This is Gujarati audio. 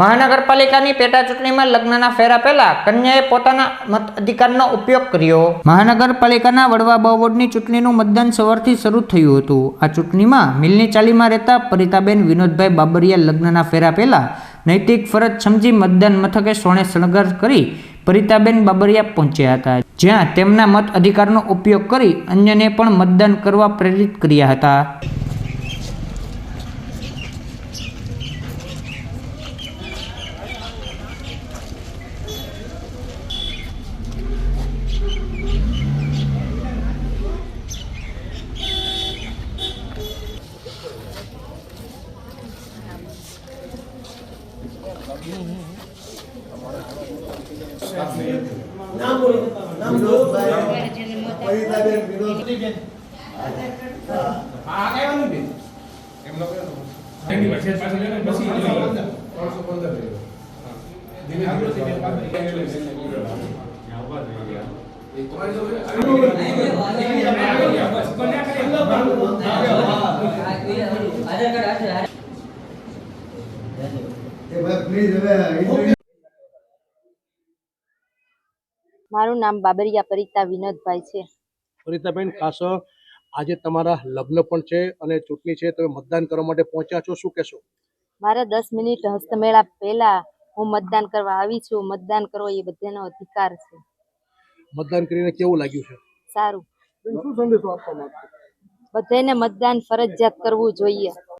મહાનગરપાલિકાની પેટા ચૂંટણીમાં લગ્નના ફેરા પહેલા કન્યાએ પોતાના મત અધિકારનો ઉપયોગ કર્યો. મહાનગરપાલિકાના વડવા બોર્ડની ચૂંટણીનું મતદાન સવારથી શરૂ થયું હતું. આ ચૂંટણીમાં મિલની ચાલીમાં રહેતા પરિતાબેન વિનોદભાઈ બાબરિયા લગ્નના ફેરા પહેલા નૈતિક ફરજ સમજી મતદાન મથકે સોણે શણગાર કરી પરિતાબેન બાબરિયા પહોંચ્યા હતા. જ્યાં તેમના મત અધિકારનો ઉપયોગ કરી અન્યને પણ મતદાન કરવા પ્રેરિત કર્યા હતા. નામ બોલી નામ વિનોદભાઈ પરિતાબેન વિનોદભાઈ હા. આગેવાનું બેન એમનો કયો થેન્ક યુ મેસેજ પાછો લેને પછી 315 ધીમે ધીમે પાછળ આધાર કાર્ડ આધાર કાર્ડ મારું નામ બાબરિયા પરિતા વિનોદભાઈ છે. પરિતાબેન ખાસ આજે તમારા લગ્ન પણ છે અને ચૂંટણી છે તમે મતદાન કરવા માટે પહોંચ્યા છો શું કહેશો? મારે દસ મિનિટ હસ્તમેળા પહેલા હું મતદાન કરવા આવી છું. મતદાન કરવો એ બધાનો અધિકાર છે. મતદાન કરીને કેવું લાગ્યું છે? સારું. શું સંદેશો આપવા માંગો બધાને મતદાન ફરજિયાત કરવું જોઈએ.